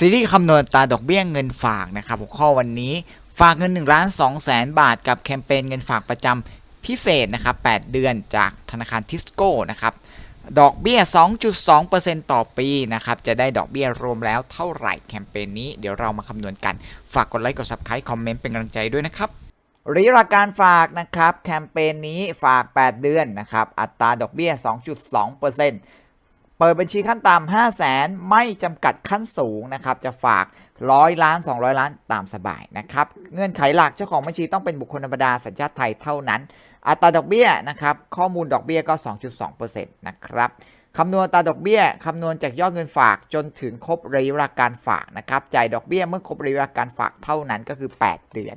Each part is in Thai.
ซีรีส์คำนวณตาดอกเบี้ยเงินฝากนะครับหัวข้อวันนี้ฝากเงิน1ล้าน2แสนบาทกับแคมเปญเงินฝากประจำพิเศษนะครับ8เดือนจากธนาคารทิสโก้นะครับดอกเบี้ย 2.2%ต่อปีนะครับจะได้ดอกเบี้ยรวมแล้วเท่าไหร่แคมเปญนี้เดี๋ยวเรามาคำนวณกันฝากกดไลค์กด subscribe คอมเมนต์เป็นกำลังใจด้วยนะครับระยะการฝากนะครับแคมเปญนี้ฝาก 8 เดือนนะครับอัตราดอกเบี้ย 2.2% เปิดบัญชีขั้นต่ำ5 0 0แสนไม่จำกัดขั้นสูงนะครับจะฝาก100ล้าน 200 ล้านตามสบายนะครับเงื่อนไขหลักเจ้าของบัญชีต้องเป็นบุคคลธรรมดาสัญชาติไทยเท่านั้น อัตราดอกเบี้ยนะครับข้อมูลดอกเบี้ยก็ 2.2%นะครับคำนวณตาดอกเบี้ยคำนวณจากยอดเงินฝากจนถึงครบระยะเวลาการฝากนะครับจ่ายดอกเบี้ยเมื่อครบระยะเวลาการฝากเท่านั้นก็คือ 8 เดือน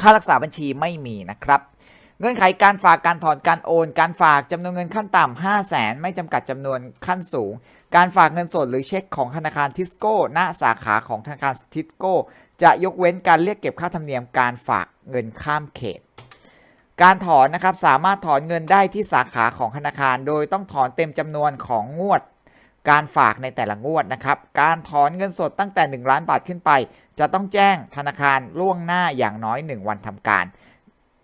ค่ารักษาบัญชีไม่มีนะครับ เงื่อนไขการฝากการถอนการโอน การฝากจำนวนเงินขั้นต่ำ5 0 0แสนไม่จำกัดจำนวนขั้นสูง การฝากเงินสดหรือเช็คของธนาคารทิสโก้ณสาขาของธนาคารทิสโก้ จะยกเว้นการเรียกเก็บค่าธรรมเนียมการฝากเงินข้ามเขต การถอนนะครับสามารถถอนเงินได้ที่สาขาของธนาคาร โดยต้องถอนเต็มจำนวนของงวด การฝากในแต่ละงวดนะครับ การถอนเงินสดตั้งแต่ 1 ล้านบาทขึ้นไป จะต้องแจ้งธนาคารล่วงหน้าอย่างน้อย 1 วันทำการ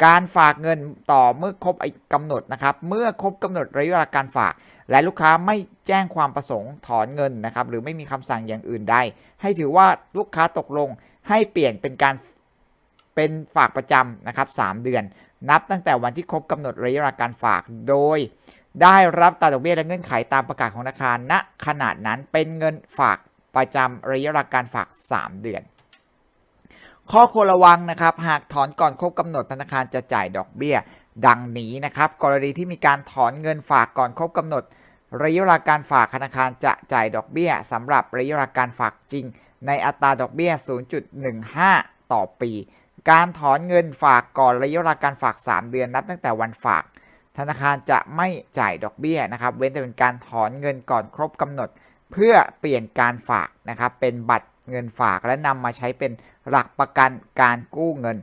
การฝากเงินต่อเมื่อครบกำหนดนะครับ เมื่อครบกำหนดระยะเวลาการฝาก และลูกค้าไม่แจ้งความประสงค์ถอนเงินนะครับ หรือไม่มีคำสั่งอย่างอื่นใด ให้ถือว่าลูกค้าตกลงให้เปลี่ยนเป็นการเป็นฝากประจำนะครับ 3 เดือน นับตั้งแต่วันที่ครบกำหนดระยะเวลาการฝาก โดย ได้รับตราดอกเบี้ยและเงื่อนไขตามประกาศของธนาคารณขนาดนั้นเป็นเงินฝากประจำระยะเวลาการฝาก 3 เดือน ข้อควรระวังนะครับ หากถอนก่อนครบกำหนดธนาคารจะจ่ายดอกเบี้ย ดังนี้นะครับ กรณีที่มีการถอนเงินฝากก่อนครบกำหนด ระยะเวลาการฝากธนาคารจะจ่ายดอกเบี้ยสำหรับระยะเวลาการฝากจริง ในอัตราดอกเบี้ย 0.15 ต่อปี การถอนเงินฝากก่อนระยะเวลาการฝาก 3 เดือนนับตั้งแต่วันฝาก ธนาคารจะไม่จ่ายดอกเบี้ยนะครับ เว้นแต่เป็นการถอนเงินก่อนครบกำหนด เพื่อเปลี่ยนการฝากนะครับเป็นบัตร เงินฝากและนำมาใช้เป็นหลักประกันการกู้เงิน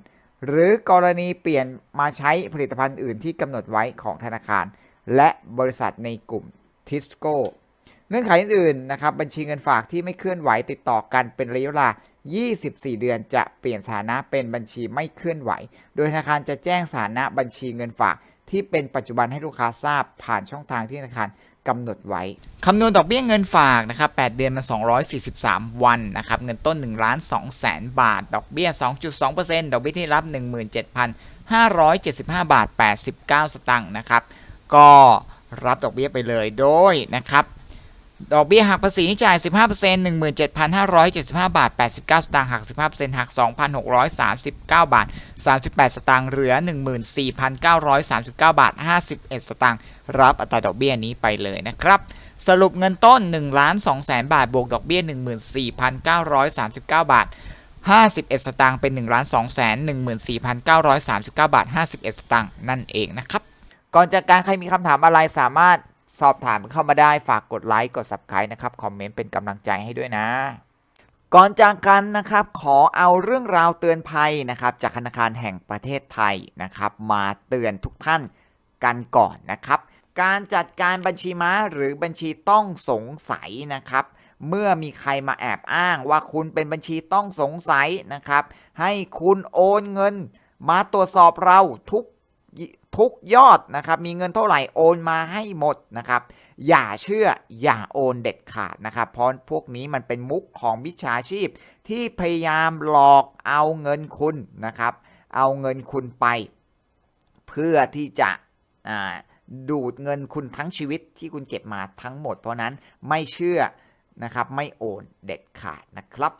หรือกรณีเปลี่ยนมาใช้ผลิตภัณฑ์อื่นที่กำหนดไว้ของธนาคาร และบริษัทในกลุ่มทิสโก้เงื่อนไขอื่นๆนะครับบัญชีเงินฝากที่ไม่เคลื่อนไหวติดต่อกันเป็นระยะเวลา 24 เดือนจะเปลี่ยนสถานะเป็นบัญชีไม่เคลื่อนไหว โดยธนาคารจะแจ้งสถานะบัญชีเงินฝากที่เป็นปัจจุบันให้ลูกค้าทราบผ่านช่องทางที่ธนาคาร กำหนดไว้คำนวณดอกเบี้ยเงินฝากนะครับ 8 เดือนมัน243 วันนะครับ เงินต้น1ล้าน2แสนบาท ดอกเบี้ย 2.2%ดอกเบี้ยที่รับ 17,575 บาท 89 สตางค์นะครับ ก็รับดอกเบี้ยไปเลยโดยนะครับ ดอกเบี้ยหักภาษีที่จ่าย 15% 17,575 บาท 89 สตางค์หัก 15%หัก 2,639 บาท 38 สตางค์เหลือ 14,939 บาท 51 สตางค์รับอัตราดอกเบี้ยนี้ไปเลยนะครับ สรุปเงินต้น1ล้าน2แสนบาท บวกดอกเบี้ย 14,939 บาท 51 สตางค์เป็น1ล้าน2แสน14,939 บาท 51 สตางค์นั่นเองนะครับ ก่อนจากการใครมีคำถามอะไรสามารถ สอบถามเข้ามาได้ฝากกดไลค์กด subscribe นะครับ คอมเมนต์เป็นกำลังใจให้ด้วยนะ ก่อนจากกันนะครับ ขอเอาเรื่องราวเตือนภัยนะครับ จากธนาคารแห่งประเทศไทยนะครับ มาเตือนทุกท่านกันก่อนนะครับ การจัดการบัญชีม้าหรือบัญชีต้องสงสัยนะครับ เมื่อมีใครมาแอบอ้างว่าคุณเป็นบัญชีต้องสงสัยนะครับ ให้คุณโอนเงิน มาตรวจสอบเราทุก ทุกยอดนะครับ มีเงินเท่าไหร่โอนมาให้หมดนะครับ อย่าเชื่ออย่าโอนเด็ดขาดนะครับ เพราะพวกนี้มันเป็นมุกของมิจฉาชีพ ที่พยายามหลอกเอาเงินคุณนะครับ เอาเงินคุณไป เพื่อที่จะดูดเงินคุณทั้งชีวิตที่คุณเก็บมาทั้งหมด เพราะนั้นไม่เชื่อนะครับไม่โอนเด็ดขาดนะครับ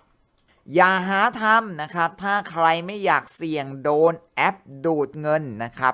อย่าหาทำนะครับ ถ้าใครไม่อยากเสี่ยงโดนแอปดูดเงินนะครับ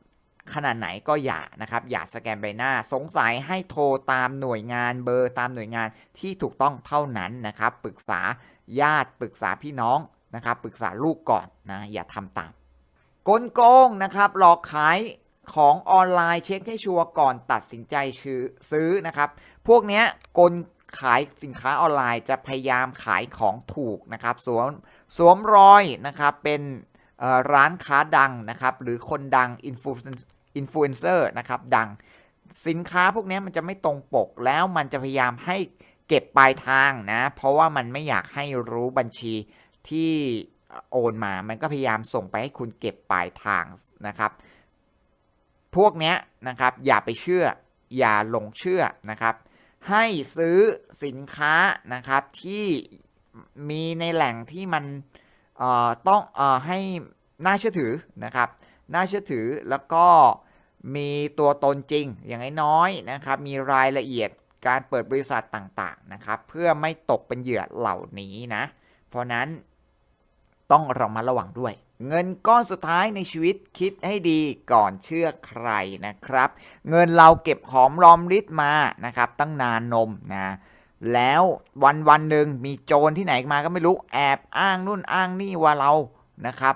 ขนาดไหนก็อย่านะครับอย่าสแกนใบหน้า สงสัยให้โทรตามหน่วยงานเบอร์ตามหน่วยงานที่ถูกต้องเท่านั้นนะครับปรึกษาญาติปรึกษาพี่น้องนะครับปรึกษาลูกก่อนนะอย่าทำตามกลโกงนะครับหลอกขายของออนไลน์เช็คให้ชัวร์ก่อนตัดสินใจซื้อนะครับ พวกเนี้ยกลขายสินค้าออนไลน์จะพยายามขายของถูกนะครับ สวมสวมรอยนะครับเป็นร้านค้าดังนะครับ หรือคนดังอินฟลู อินฟลูเอนเซอร์นะครับดังสินค้าพวกนี้มันจะไม่ตรงปกแล้วมันจะพยายามให้เก็บปลายทางนะ เพราะว่ามันไม่อยากให้รู้บัญชีที่โอนมา มันก็พยายามส่งไปให้คุณเก็บปลายทางนะครับ พวกนี้นะครับอย่าไปเชื่อ อย่าหลงเชื่อนะครับ ให้ซื้อสินค้านะครับที่มีในแหล่งที่มันต้องอให้น่าเชื่อถือนะครับ น่าเชื่อถือแล้วก็มีตัวตนจริงอย่างน้อยๆนะครับ มีรายละเอียดการเปิดบริษัทต่างๆนะครับ เพื่อไม่ตกเป็นเหยื่อเหล่านี้นะ เพราะนั้นต้องระมัดระวังด้วย เงินก้อนสุดท้ายในชีวิตคิดให้ดีก่อนเชื่อใครนะครับ เงินเราเก็บหอมรอมริดมานะครับ ตั้งนานนมนะแล้ววันวันหนึ่งมีโจรที่ไหนมาก็ไม่รู้แอบอ้างนู่นอ้างนี่ว่าเรานะครับ